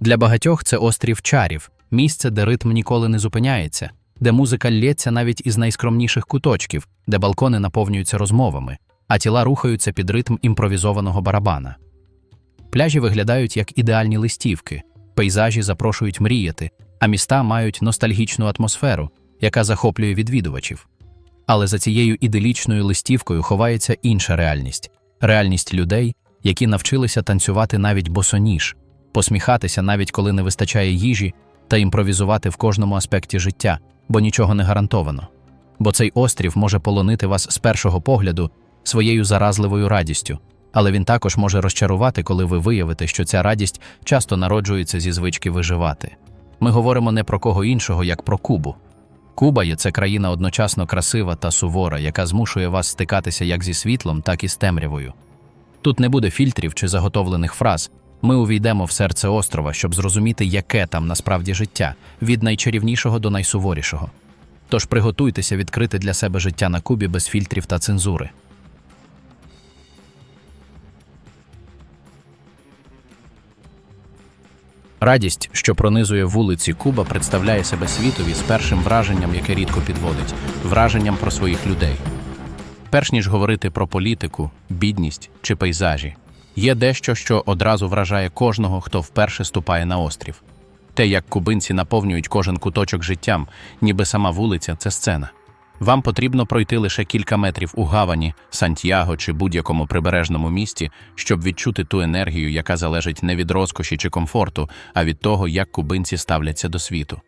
Для багатьох це острів чарів, місце, де ритм ніколи не зупиняється, де музика лється навіть із найскромніших куточків, де балкони наповнюються розмовами, а тіла рухаються під ритм імпровізованого барабана. Пляжі виглядають як ідеальні листівки, пейзажі запрошують мріяти, а міста мають ностальгічну атмосферу, яка захоплює відвідувачів. Але за цією іделічною листівкою ховається інша реальність реальність людей, які навчилися танцювати навіть босоніж, посміхатися навіть коли не вистачає їжі, та імпровізувати в кожному аспекті життя, бо нічого не гарантовано. Бо цей острів може полонити вас з першого погляду своєю заразливою радістю, але він також може розчарувати, коли ви виявите, що ця радість часто народжується зі звички виживати. Ми говоримо не про кого іншого, як про Кубу. Куба є це країна одночасно красива та сувора, яка змушує вас стикатися як зі світлом, так і з темрявою. Тут не буде фільтрів чи заготовлених фраз. Ми увійдемо в серце острова, щоб зрозуміти, яке там насправді життя, від найчарівнішого до найсуворішого. Тож приготуйтеся відкрити для себе життя на Кубі без фільтрів та цензури. Радість, що пронизує вулиці Куба, представляє себе світові з першим враженням, яке рідко підводить враженням про своїх людей. Перш ніж говорити про політику, бідність чи пейзажі, є дещо, що одразу вражає кожного, хто вперше ступає на острів. Те, як кубинці наповнюють кожен куточок життям, ніби сама вулиця це сцена. Вам потрібно пройти лише кілька метрів у гавані, Сантьяго чи будь-якому прибережному місті, щоб відчути ту енергію, яка залежить не від розкоші чи комфорту, а від того, як кубинці ставляться до світу.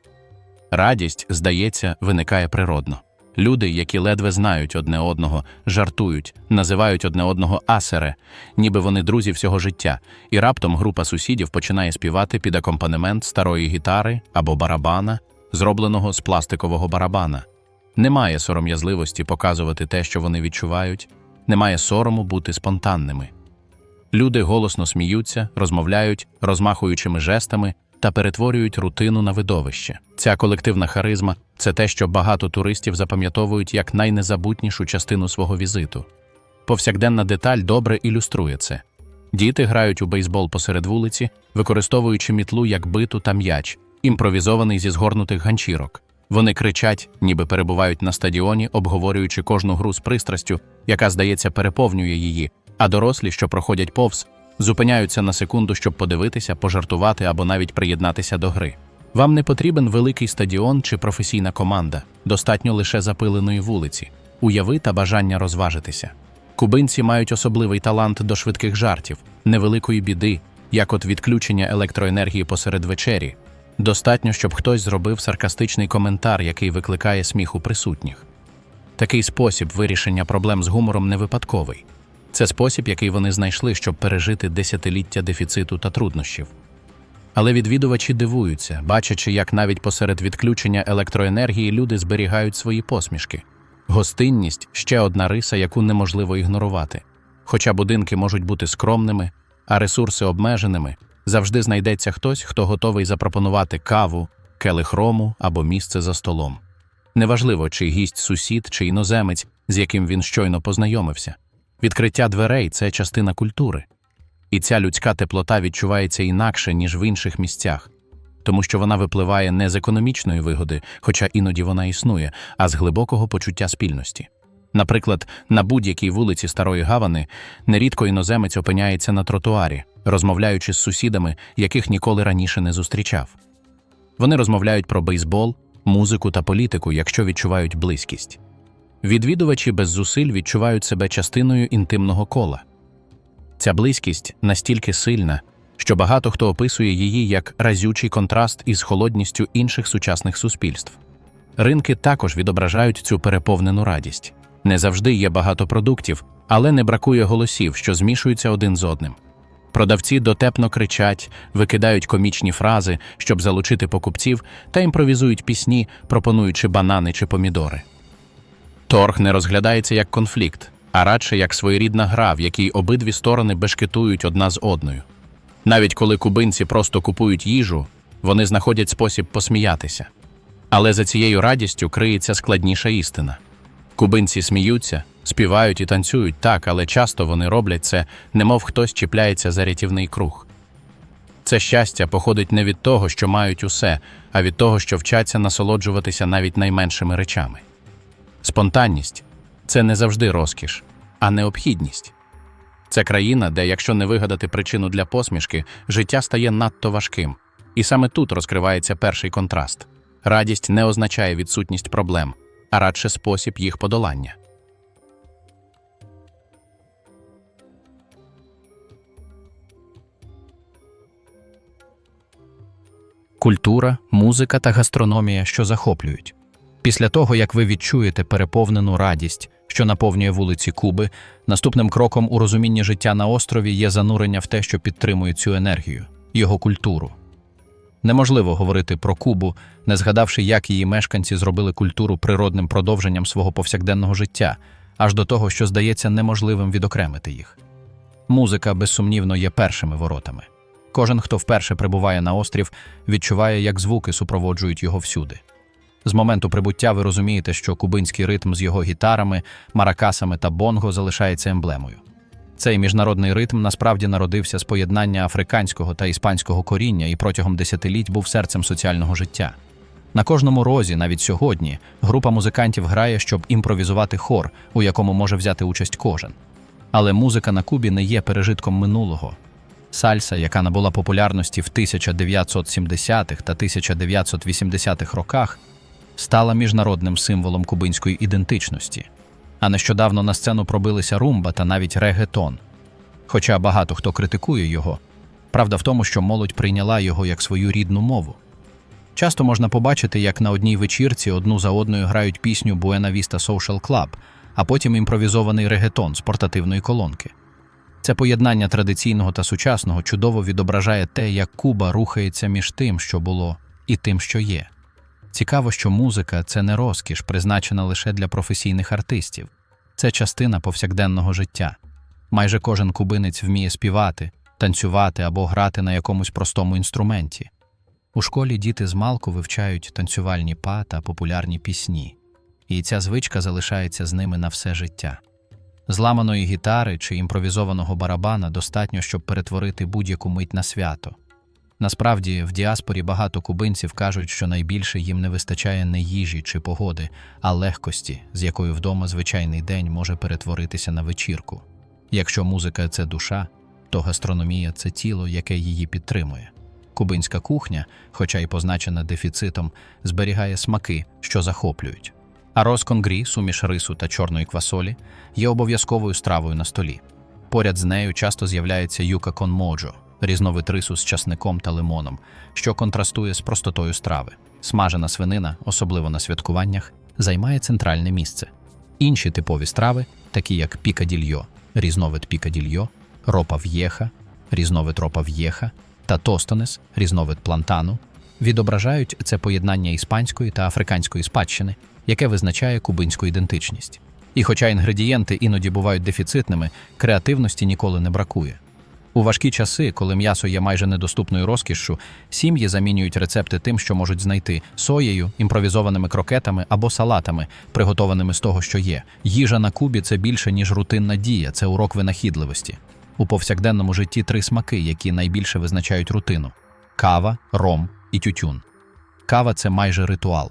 Радість, здається, виникає природно. Люди, які ледве знають одне одного, жартують, називають одне одного асере, ніби вони друзі всього життя, і раптом група сусідів починає співати під акомпанемент старої гітари або барабана, зробленого з пластикового барабана. Немає сором'язливості показувати те, що вони відчувають, немає сорому бути спонтанними. Люди голосно сміються, розмовляють, розмахуючими жестами та перетворюють рутину на видовище. Ця колективна харизма це те, що багато туристів запам'ятовують як найнезабутнішу частину свого візиту. Повсякденна деталь добре ілюструє це. Діти грають у бейсбол посеред вулиці, використовуючи мітлу як биту та м'яч, імпровізований зі згорнутих ганчірок. Вони кричать, ніби перебувають на стадіоні, обговорюючи кожну гру з пристрастю, яка, здається, переповнює її, а дорослі, що проходять повз, зупиняються на секунду, щоб подивитися, пожартувати або навіть приєднатися до гри. Вам не потрібен великий стадіон чи професійна команда, достатньо лише запиленої вулиці, уяви та бажання розважитися. Кубинці мають особливий талант до швидких жартів, невеликої біди, як от відключення електроенергії посеред вечері. Достатньо, щоб хтось зробив саркастичний коментар, який викликає сміх у присутніх. Такий спосіб вирішення проблем з гумором не випадковий. Це спосіб, який вони знайшли, щоб пережити десятиліття дефіциту та труднощів. Але відвідувачі дивуються, бачачи, як навіть посеред відключення електроенергії люди зберігають свої посмішки. Гостинність ще одна риса, яку неможливо ігнорувати. Хоча будинки можуть бути скромними, а ресурси обмеженими, завжди знайдеться хтось, хто готовий запропонувати каву, келих рому або місце за столом. Неважливо, чи гість сусід, чи іноземець, з яким він щойно познайомився. Відкриття дверей це частина культури. І ця людська теплота відчувається інакше, ніж в інших місцях, тому що вона випливає не з економічної вигоди, хоча іноді вона існує, а з глибокого почуття спільності. Наприклад, на будь-якій вулиці Старої Гавани нерідко іноземець опиняється на тротуарі, розмовляючи з сусідами, яких ніколи раніше не зустрічав. Вони розмовляють про бейсбол, музику та політику, якщо відчувають близькість. Відвідувачі без зусиль відчувають себе частиною інтимного кола. Ця близькість настільки сильна, що багато хто описує її як разючий контраст із холодністю інших сучасних суспільств. Ринки також відображають цю переповнену радість. Не завжди є багато продуктів, але не бракує голосів, що змішуються один з одним. Продавці дотепно кричать, викидають комічні фрази, щоб залучити покупців, та імпровізують пісні, пропонуючи банани чи помідори. Торг не розглядається як конфлікт, а радше як своєрідна гра, в якій обидві сторони бешкетують одна з одною. Навіть коли кубинці просто купують їжу, вони знаходять спосіб посміятися. Але за цією радістю криється складніша істина. Кубинці сміються, співають і танцюють так, але часто вони роблять це, немов хтось чіпляється за рятівний круг. Це щастя походить не від того, що мають усе, а від того, що вчаться насолоджуватися навіть найменшими речами. Спонтанність це не завжди розкіш, а необхідність. Це країна, де, якщо не вигадати причину для посмішки, життя стає надто важким. І саме тут розкривається перший контраст. Радість не означає відсутність проблем, а радше спосіб їх подолання. Культура, музика та гастрономія, що захоплюють. Після того, як ви відчуєте переповнену радість, що наповнює вулиці Куби, наступним кроком у розумінні життя на острові є занурення в те, що підтримує цю енергію, його культуру. Неможливо говорити про Кубу, не згадавши, як її мешканці зробили культуру природним продовженням свого повсякденного життя, аж до того, що здається неможливим відокремити їх. Музика, безсумнівно, є першими воротами. Кожен, хто вперше прибуває на острів, відчуває, як звуки супроводжують його всюди. З моменту прибуття ви розумієте, що кубинський ритм з його гітарами, маракасами та бонго залишається емблемою. Цей міжнародний ритм насправді народився з поєднання африканського та іспанського коріння і протягом десятиліть був серцем соціального життя. На кожному розі, навіть сьогодні, група музикантів грає, щоб імпровізувати хор, у якому може взяти участь кожен. Але музика на Кубі не є пережитком минулого. Сальса, яка набула популярності в 1970-х та 1980-х роках, стала міжнародним символом кубинської ідентичності. А нещодавно на сцену пробилися румба та навіть регетон. Хоча багато хто критикує його, правда в тому, що молодь прийняла його як свою рідну мову. Часто можна побачити, як на одній вечірці одну за одною грають пісню Buena Vista Social Club, а потім імпровізований регетон з портативної колонки. Це поєднання традиційного та сучасного чудово відображає те, як Куба рухається між тим, що було, і тим, що є. Цікаво, що музика це не розкіш, призначена лише для професійних артистів, це частина повсякденного життя. Майже кожен кубинець вміє співати, танцювати або грати на якомусь простому інструменті. У школі діти з малку вивчають танцювальні па та популярні пісні, і ця звичка залишається з ними на все життя. Зламаної гітари чи імпровізованого барабана достатньо, щоб перетворити будь-яку мить на свято. Насправді, в діаспорі багато кубинців кажуть, що найбільше їм не вистачає не їжі чи погоди, а легкості, з якою вдома звичайний день може перетворитися на вечірку. Якщо музика це душа, то гастрономія це тіло, яке її підтримує. Кубинська кухня, хоча й позначена дефіцитом, зберігає смаки, що захоплюють. А розконгрі, суміш рису та чорної квасолі, є обов'язковою стравою на столі. Поряд з нею часто з'являється юка конмоджо, різновид рису з часником та лимоном, що контрастує з простотою страви. Смажена свинина, особливо на святкуваннях, займає центральне місце. Інші типові страви, такі як пікадільйо, різновид пікадільйо, ропа в'єха, різновид ропа в'єха та тостонес, різновид плантану, відображають це поєднання іспанської та африканської спадщини, яке визначає кубинську ідентичність. І хоча інгредієнти іноді бувають дефіцитними, креативності ніколи не бракує. У важкі часи, коли м'ясо є майже недоступною розкішшю, сім'ї замінюють рецепти тим, що можуть знайти соєю, імпровізованими крокетами або салатами, приготованими з того, що є. Їжа на Кубі це більше, ніж рутинна дія, це урок винахідливості. У повсякденному житті три смаки, які найбільше визначають рутину: кава, ром і тютюн. Кава це майже ритуал.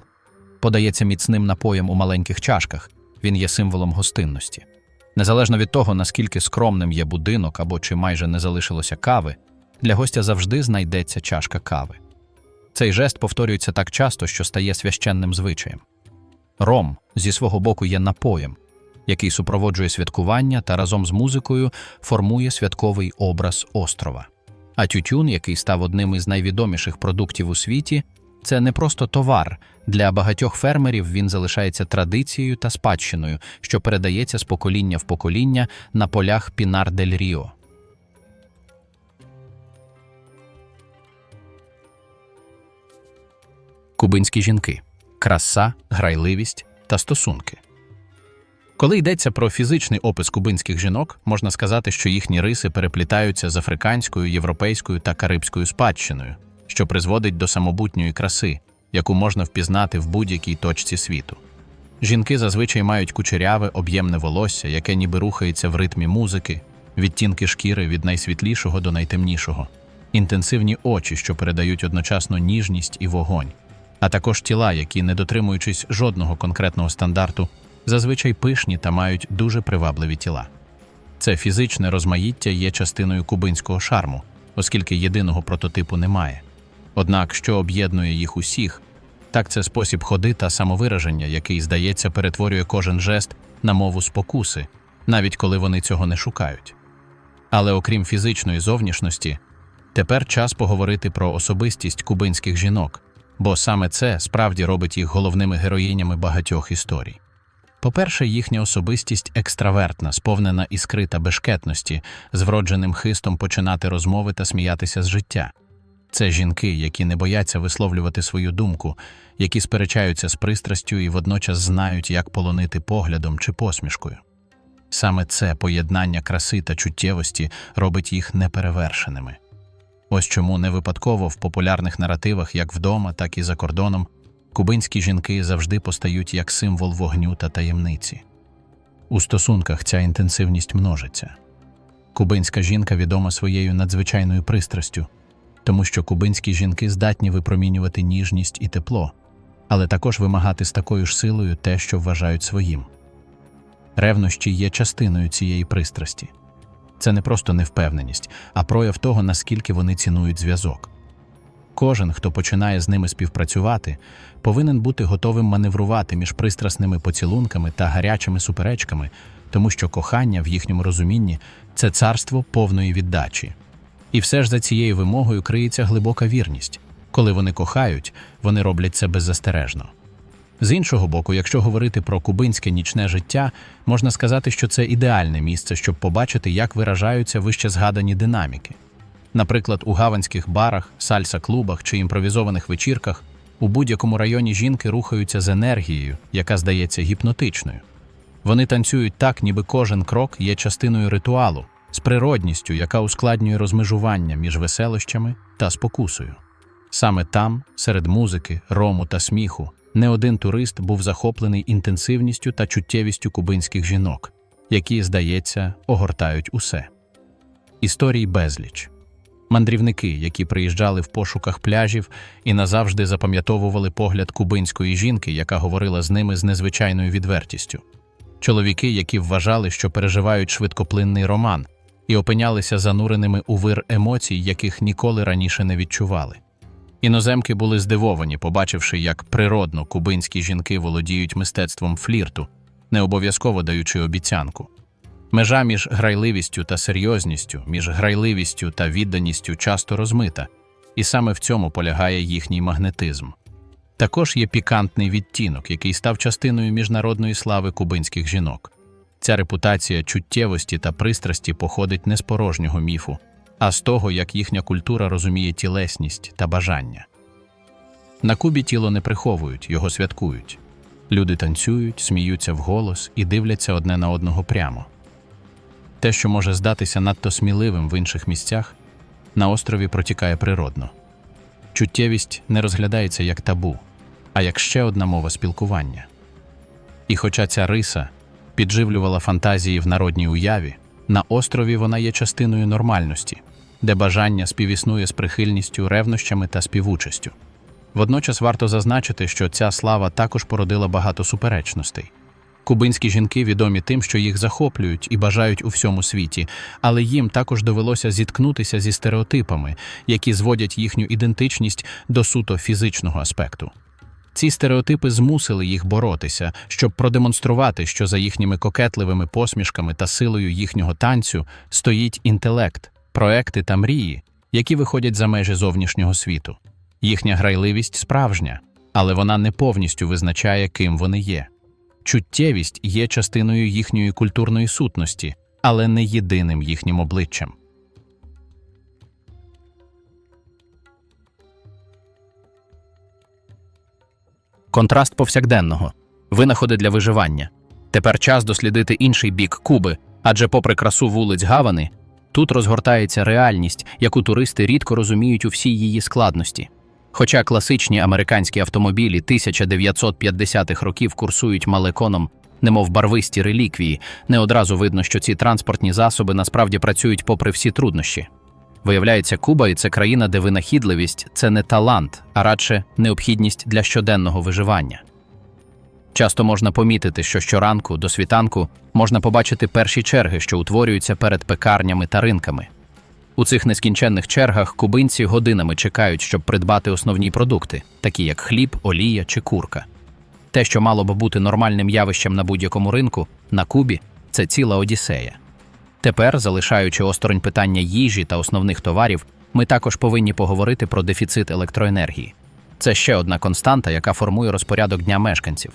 Подається міцним напоєм у маленьких чашках, він є символом гостинності. Незалежно від того, наскільки скромним є будинок або чи майже не залишилося кави, для гостя завжди знайдеться чашка кави. Цей жест повторюється так часто, що стає священним звичаєм. Ром зі свого боку є напоєм, який супроводжує святкування та разом з музикою формує святковий образ острова. А тютюн, який став одним із найвідоміших продуктів у світі, це не просто товар. Для багатьох фермерів він залишається традицією та спадщиною, що передається з покоління в покоління на полях Пінар дель Ріо. Кубинські жінки краса, грайливість та стосунки. Коли йдеться про фізичний опис кубинських жінок, можна сказати, що їхні риси переплітаються з африканською, європейською та карибською спадщиною, що призводить до самобутньої краси, яку можна впізнати в будь-якій точці світу. Жінки зазвичай мають кучеряве, об'ємне волосся, яке ніби рухається в ритмі музики, відтінки шкіри від найсвітлішого до найтемнішого. інтенсивні очі, що передають одночасно ніжність і вогонь, а також тіла, які, не дотримуючись жодного конкретного стандарту, зазвичай пишні та мають дуже привабливі тіла. Це фізичне розмаїття є частиною кубинського шарму, оскільки єдиного прототипу немає. Однак, що об'єднує їх усіх, так це спосіб ходи та самовираження, який, здається, перетворює кожен жест на мову спокуси, навіть коли вони цього не шукають. Але окрім фізичної зовнішності, тепер час поговорити про особистість кубинських жінок, бо саме це справді робить їх головними героїнями багатьох історій. По-перше, їхня особистість екстравертна, сповнена іскри та бешкетності, з вродженим хистом починати розмови та сміятися з життя. Це жінки, які не бояться висловлювати свою думку, які сперечаються з пристрастю і водночас знають, як полонити поглядом чи посмішкою. Саме це поєднання краси та чуттєвості робить їх неперевершеними. Ось чому не випадково в популярних наративах як вдома, так і за кордоном кубинські жінки завжди постають як символ вогню та таємниці. У стосунках ця інтенсивність множиться. Кубинська жінка відома своєю надзвичайною пристрастю, тому що кубинські жінки здатні випромінювати ніжність і тепло, але також вимагати з такою ж силою те, що вважають своїм. Ревнощі є частиною цієї пристрасті. Це не просто невпевненість, а прояв того, наскільки вони цінують зв'язок. Кожен, хто починає з ними співпрацювати, повинен бути готовим маневрувати між пристрасними поцілунками та гарячими суперечками, тому що кохання в їхньому розумінні це царство повної віддачі. І все ж за цією вимогою криється глибока вірність. Коли вони кохають, вони роблять це беззастережно. З іншого боку, якщо говорити про кубинське нічне життя, можна сказати, що це ідеальне місце, щоб побачити, як виражаються вище згадані динаміки. Наприклад, у гаванських барах, сальса-клубах чи імпровізованих вечірках у будь-якому районі жінки рухаються з енергією, яка здається гіпнотичною. Вони танцюють так, ніби кожен крок є частиною ритуалу, з природністю, яка ускладнює розмежування між веселощами та спокусою. Саме там, серед музики, рому та сміху, не один турист був захоплений інтенсивністю та чуттєвістю кубинських жінок, які, здається, огортають усе. Історій безліч. Мандрівники, які приїжджали в пошуках пляжів і назавжди запам'ятовували погляд кубинської жінки, яка говорила з ними з незвичайною відвертістю. Чоловіки, які вважали, що переживають швидкоплинний роман, і опинялися зануреними у вир емоцій, яких ніколи раніше не відчували. Іноземки були здивовані, побачивши, як природно кубинські жінки володіють мистецтвом флірту, не обов'язково даючи обіцянку. Межа між грайливістю та серйозністю, між грайливістю та відданістю часто розмита, і саме в цьому полягає їхній магнетизм. Також є пікантний відтінок, який став частиною міжнародної слави кубинських жінок. Ця репутація чуттєвості та пристрасті походить не з порожнього міфу, а з того, як їхня культура розуміє тілесність та бажання. На Кубі тіло не приховують, його святкують. Люди танцюють, сміються вголос і дивляться одне на одного прямо. Те, що може здатися надто сміливим в інших місцях, на острові протікає природно. Чуттєвість не розглядається як табу, а як ще одна мова спілкування. І хоча ця риса підживлювала фантазії в народній уяві, на острові вона є частиною нормальності, де бажання співіснує з прихильністю, ревнощами та співучастю. Водночас варто зазначити, що ця слава також породила багато суперечностей. Кубинські жінки відомі тим, що їх захоплюють і бажають у всьому світі, але їм також довелося зіткнутися зі стереотипами, які зводять їхню ідентичність до суто фізичного аспекту. Ці стереотипи змусили їх боротися, щоб продемонструвати, що за їхніми кокетливими посмішками та силою їхнього танцю стоїть інтелект, проекти та мрії, які виходять за межі зовнішнього світу. Їхня грайливість справжня, але вона не повністю визначає, ким вони є. Чуттєвість є частиною їхньої культурної сутності, але не єдиним їхнім обличчям. Контраст повсякденного, винаходи для виживання. Тепер час дослідити інший бік Куби, адже, попри красу вулиць Гавани, тут розгортається реальність, яку туристи рідко розуміють у всій її складності. Хоча класичні американські автомобілі 1950-х років курсують малеконом, немов барвисті реліквії, не одразу видно, що ці транспортні засоби насправді працюють попри всі труднощі. Виявляється, Куба і це країна, де винахідливість це не талант, а радше необхідність для щоденного виживання. Часто можна помітити, що щоранку до світанку можна побачити перші черги, що утворюються перед пекарнями та ринками. У цих нескінченних чергах кубинці годинами чекають, щоб придбати основні продукти, такі як хліб, олія чи курка. Те, що мало би бути нормальним явищем на будь-якому ринку, на Кубі це ціла одіссея. Тепер, залишаючи осторонь питання їжі та основних товарів, ми також повинні поговорити про дефіцит електроенергії. Це ще одна константа, яка формує розпорядок дня мешканців.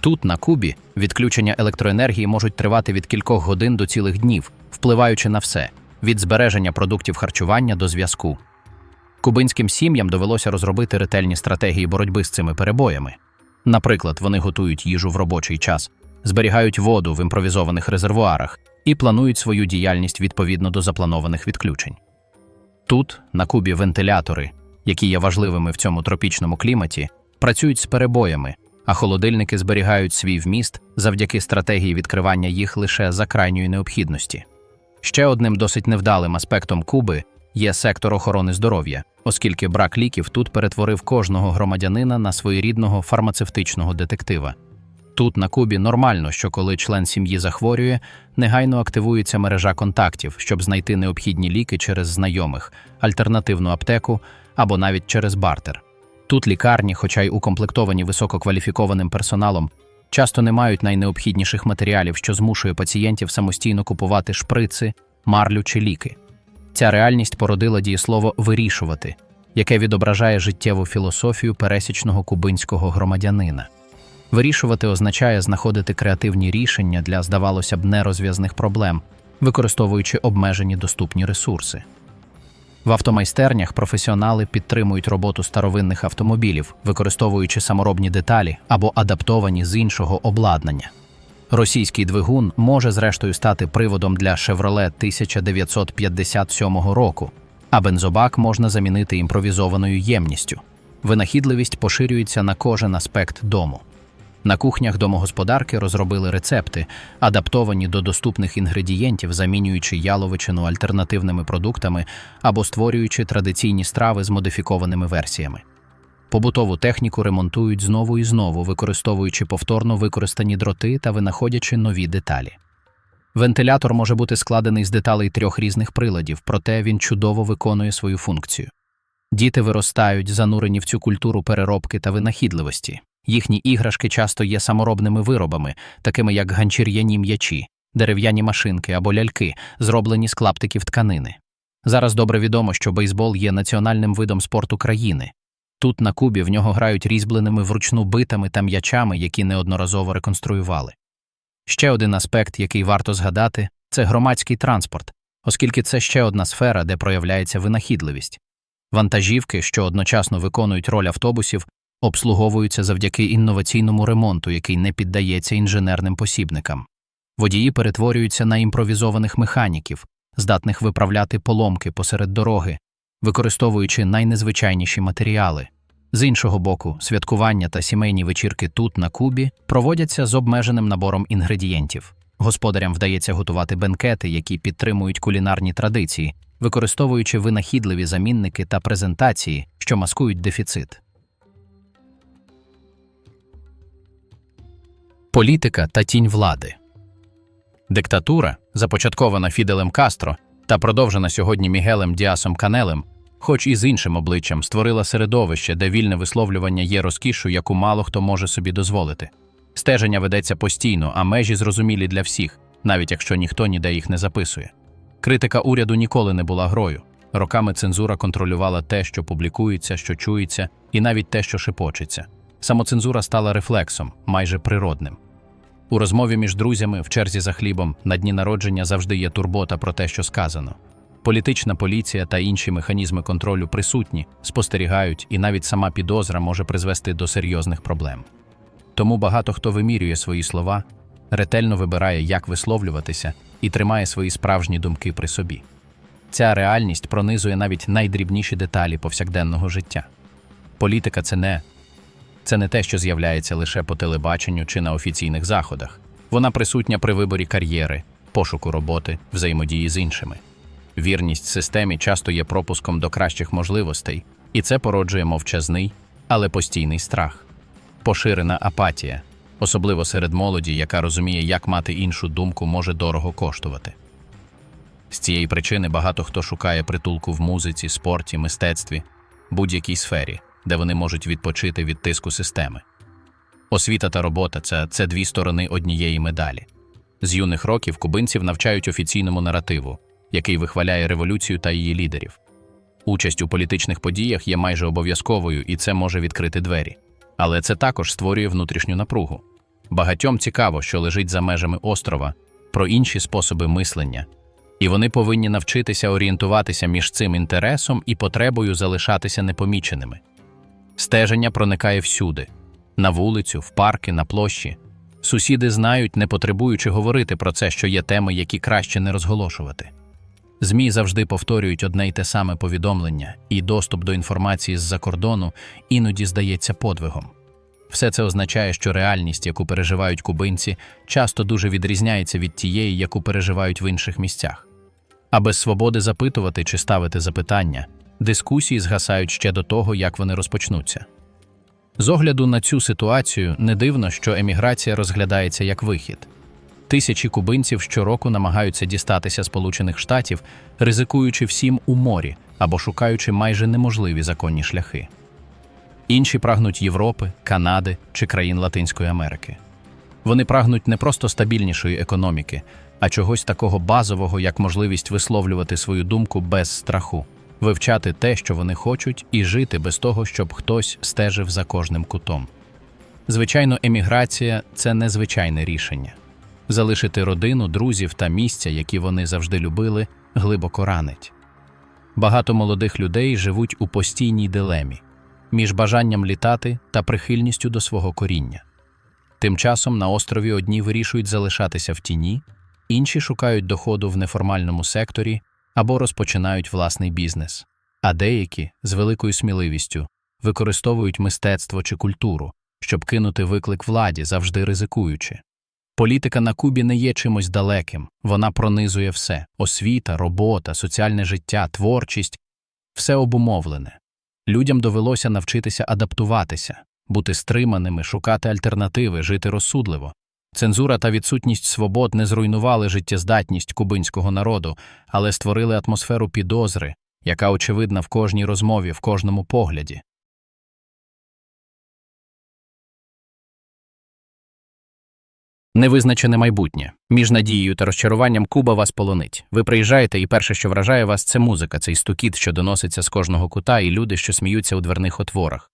Тут, на Кубі, відключення електроенергії можуть тривати від кількох годин до цілих днів, впливаючи на все від збереження продуктів харчування до зв'язку. Кубинським сім'ям довелося розробити ретельні стратегії боротьби з цими перебоями. Наприклад, вони готують їжу в робочий час, зберігають воду в імпровізованих резервуарах і планують свою діяльність відповідно до запланованих відключень. Тут, на Кубі, вентилятори, які є важливими в цьому тропічному кліматі, працюють з перебоями, а холодильники зберігають свій вміст завдяки стратегії відкривання їх лише за крайньої необхідності. Ще одним досить невдалим аспектом Куби є сектор охорони здоров'я, оскільки брак ліків тут перетворив кожного громадянина на своєрідного фармацевтичного детектива. Тут на Кубі нормально, що коли член сім'ї захворює, негайно активується мережа контактів, щоб знайти необхідні ліки через знайомих, альтернативну аптеку або навіть через бартер. Тут лікарні, хоча й укомплектовані висококваліфікованим персоналом, часто не мають найнеобхідніших матеріалів, що змушує пацієнтів самостійно купувати шприци, марлю чи ліки. Ця реальність породила дієслово вирішувати, яке відображає життєву філософію пересічного кубинського громадянина. Вирішувати означає знаходити креативні рішення для, здавалося б, нерозв'язних проблем, використовуючи обмежені доступні ресурси. В автомайстернях професіонали підтримують роботу старовинних автомобілів, використовуючи саморобні деталі або адаптовані з іншого обладнання. Російський двигун може зрештою стати приводом для Chevrolet 1957 року, а бензобак можна замінити імпровізованою ємністю. Винахідливість поширюється на кожен аспект дому. На кухнях домогосподарки розробили рецепти, адаптовані до доступних інгредієнтів, замінюючи яловичину альтернативними продуктами або створюючи традиційні страви з модифікованими версіями. Побутову техніку ремонтують знову і знову, використовуючи повторно використані дроти та винаходячи нові деталі. Вентилятор може бути складений з деталей трьох різних приладів, проте він чудово виконує свою функцію. Діти виростають, занурені в цю культуру переробки та винахідливості. Їхні іграшки часто є саморобними виробами, такими як ганчір'яні м'ячі, дерев'яні машинки або ляльки, зроблені з клаптиків тканини. Зараз добре відомо, що бейсбол є національним видом спорту країни. Тут, на Кубі, в нього грають різьбленими вручну битами та м'ячами, які неодноразово реконструювали. Ще один аспект, який варто згадати, це громадський транспорт, оскільки це ще одна сфера, де проявляється винахідливість. Вантажівки, що одночасно виконують роль автобусів, обслуговуються завдяки інноваційному ремонту, який не піддається інженерним посібникам. Водії перетворюються на імпровізованих механіків, здатних виправляти поломки посеред дороги, використовуючи найнезвичайніші матеріали. З іншого боку, святкування та сімейні вечірки тут, на Кубі, проводяться з обмеженим набором інгредієнтів. Господарям вдається готувати бенкети, які підтримують кулінарні традиції, використовуючи винахідливі замінники та презентації, що маскують дефіцит. Політика та тінь влади. Диктатура, започаткована Фіделем Кастро та продовжена сьогодні Мігелем Діасом Канелем, хоч і з іншим обличчям, створила середовище, де вільне висловлювання є розкішю, яку мало хто може собі дозволити. Стеження ведеться постійно, а межі зрозумілі для всіх, навіть якщо ніхто ніде їх не записує. Критика уряду ніколи не була грою. Роками цензура контролювала те, що публікується, що чується, і навіть те, що шепочеться. Самоцензура стала рефлексом, майже природним. У розмові між друзями в черзі за хлібом на дні народження завжди є турбота про те, що сказано. Політична поліція та інші механізми контролю присутні, спостерігають, і навіть сама підозра може призвести до серйозних проблем. Тому багато хто вимірює свої слова, ретельно вибирає, як висловлюватися, і тримає свої справжні думки при собі. Ця реальність пронизує навіть найдрібніші деталі повсякденного життя. Політика це не це не те, що з'являється лише по телебаченню чи на офіційних заходах. Вона присутня при виборі кар'єри, пошуку роботи, взаємодії з іншими. Вірність системі часто є пропуском до кращих можливостей, і це породжує мовчазний, але постійний страх, поширена апатія, особливо серед молоді, яка розуміє, як мати іншу думку може дорого коштувати. З цієї причини багато хто шукає притулку в музиці, спорті, мистецтві, будь-якій сфері, де вони можуть відпочити від тиску системи. Освіта та робота це, це дві сторони однієї медалі. З юних років кубинців навчають офіційному наративу, який вихваляє революцію та її лідерів. Участь у політичних подіях є майже обов'язковою, і це може відкрити двері. Але це також створює внутрішню напругу. Багатьом цікаво, що лежить за межами острова, про інші способи мислення, і вони повинні навчитися орієнтуватися між цим інтересом і потребою залишатися непоміченими. Стеження проникає всюди на вулицю, в парки, на площі. Сусіди знають, не потребуючи говорити про це, що є теми, які краще не розголошувати. ЗМІ завжди повторюють одне й те саме повідомлення, і доступ до інформації з-за кордону іноді здається подвигом. Все це означає, що реальність, яку переживають кубинці, часто дуже відрізняється від тієї, яку переживають в інших місцях. А без свободи запитувати чи ставити запитання, дискусії згасають ще до того, як вони розпочнуться. З огляду на цю ситуацію не дивно, що еміграція розглядається як вихід. Тисячі кубинців щороку намагаються дістатися Сполучених Штатів, ризикуючи всім у морі або шукаючи майже неможливі законні шляхи. Інші прагнуть Європи, Канади чи країн Латинської Америки. Вони прагнуть не просто стабільнішої економіки, а чогось такого базового, як можливість висловлювати свою думку без страху, вивчати те, що вони хочуть, і жити без того, щоб хтось стежив за кожним кутом. Звичайно, еміграція це незвичайне рішення. Залишити родину, друзів та місця, які вони завжди любили, глибоко ранить. Багато молодих людей живуть у постійній дилемі між бажанням літати та прихильністю до свого коріння. Тим часом на острові одні вирішують залишатися в тіні, інші шукають доходу в неформальному секторі або розпочинають власний бізнес, а деякі з великою сміливістю використовують мистецтво чи культуру, щоб кинути виклик владі, завжди ризикуючи. Політика на Кубі не є чимось далеким, вона пронизує все освіта, робота, соціальне життя, творчість все обумовлене. Людям довелося навчитися адаптуватися, бути стриманими, шукати альтернативи, жити розсудливо. Цензура та відсутність свобод не зруйнували життєздатність кубинського народу, але створили атмосферу підозри, яка очевидна в кожній розмові, в кожному погляді. Невизначене майбутнє. Між надією та розчаруванням Куба вас полонить. Ви приїжджаєте, і перше, що вражає вас, це музика, цей стукіт, що доноситься з кожного кута, і люди, що сміються у дверних отворах.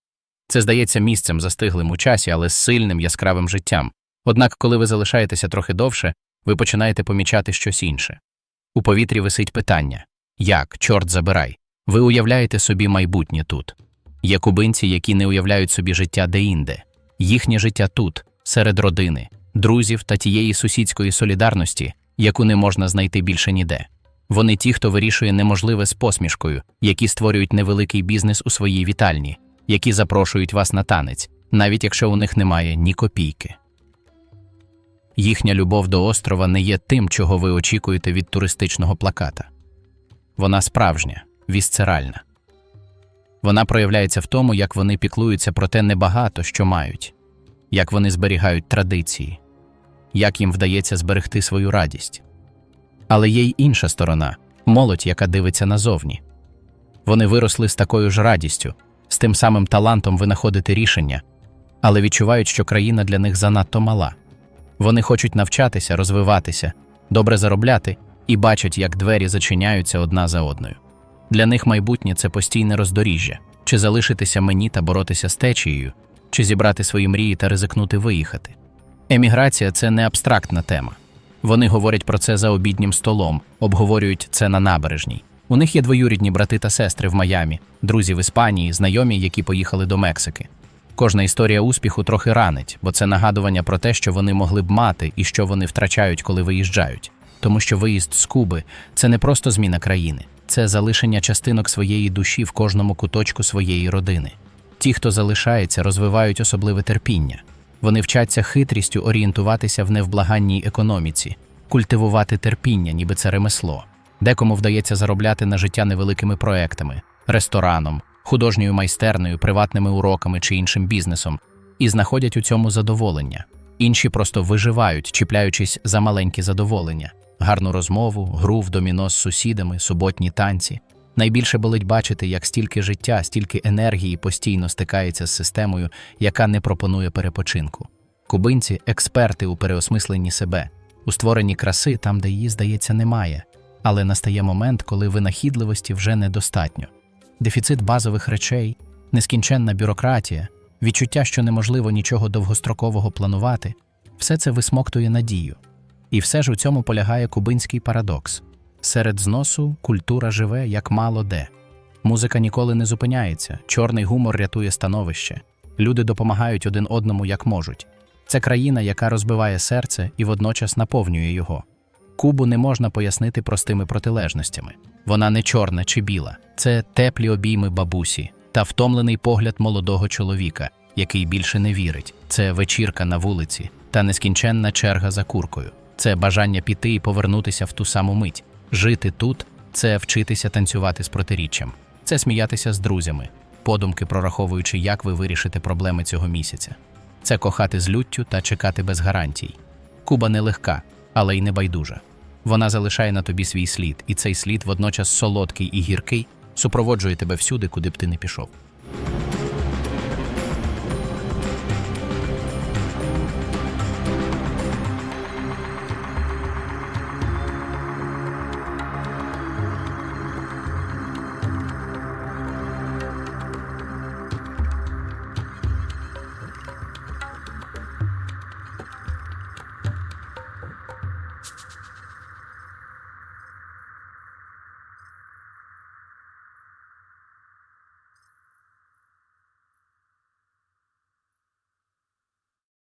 Це здається місцем, застиглим у часі, але з сильним яскравим життям. Однак, коли ви залишаєтеся трохи довше, ви починаєте помічати щось інше. У повітрі висить питання як, чорт забирай, ви уявляєте собі майбутнє тут. Є кубинці, які не уявляють собі життя деінде, їхнє життя тут, серед родини, друзів та тієї сусідської солідарності, яку не можна знайти більше ніде. Вони ті, хто вирішує неможливе з посмішкою, які створюють невеликий бізнес у своїй вітальні, які запрошують вас на танець, навіть якщо у них немає ні копійки. Їхня любов до острова не є тим, чого ви очікуєте від туристичного плаката. Вона справжня, вісцеральна. Вона проявляється в тому, як вони піклуються про те небагато, що мають, як вони зберігають традиції, як їм вдається зберегти свою радість. Але є й інша сторона молодь, яка дивиться назовні. Вони виросли з такою ж радістю, з тим самим талантом винаходити рішення, але відчувають, що країна для них занадто мала. Вони хочуть навчатися, розвиватися, добре заробляти і бачать, як двері зачиняються одна за одною. Для них майбутнє це постійне роздоріжжя чи залишитися мені та боротися з течією, чи зібрати свої мрії та ризикнути виїхати. Еміграція це не абстрактна тема. Вони говорять про це за обіднім столом, обговорюють це на набережній. У них є двоюрідні брати та сестри в Майамі, друзі в Іспанії, знайомі, які поїхали до Мексики. Кожна історія успіху трохи ранить, бо це нагадування про те, що вони могли б мати і що вони втрачають, коли виїжджають. Тому що виїзд з Куби це не просто зміна країни, це залишення частинок своєї душі в кожному куточку своєї родини. Ті, хто залишається, розвивають особливе терпіння. Вони вчаться хитрістю орієнтуватися в невблаганній економіці, культивувати терпіння, ніби це ремесло. Декому вдається заробляти на життя невеликими проектами, рестораном, художньою майстернею, приватними уроками чи іншим бізнесом, і знаходять у цьому задоволення. Інші просто виживають, чіпляючись за маленькі задоволення, гарну розмову, гру в доміно з сусідами, суботні танці. Найбільше болить бачити, як стільки життя, стільки енергії постійно стикається з системою, яка не пропонує перепочинку. Кубинці експерти у переосмисленні себе, у створенні краси там, де її, здається, немає. Але настає момент, коли винахідливості вже недостатньо. Дефіцит базових речей, нескінченна бюрократія, відчуття, що неможливо нічого довгострокового планувати, все це висмоктує надію. І все ж у цьому полягає кубинський парадокс. Серед зносу культура живе як мало де. Музика ніколи не зупиняється, чорний гумор рятує становище. Люди допомагають один одному як можуть. Це країна, яка розбиває серце і водночас наповнює його. Кубу не можна пояснити простими протилежностями. Вона не чорна чи біла, це теплі обійми бабусі та втомлений погляд молодого чоловіка, який більше не вірить. Це вечірка на вулиці та нескінченна черга за куркою. Це бажання піти і повернутися в ту саму мить. Жити тут це вчитися танцювати з протиріччям, це сміятися з друзями, подумки прораховуючи, як ви вирішите проблеми цього місяця. Це кохати з люттю та чекати без гарантій. Куба не легка, але й не байдужа. Вона залишає на тобі свій слід, і цей слід водночас солодкий і гіркий супроводжує тебе всюди, куди б ти не пішов.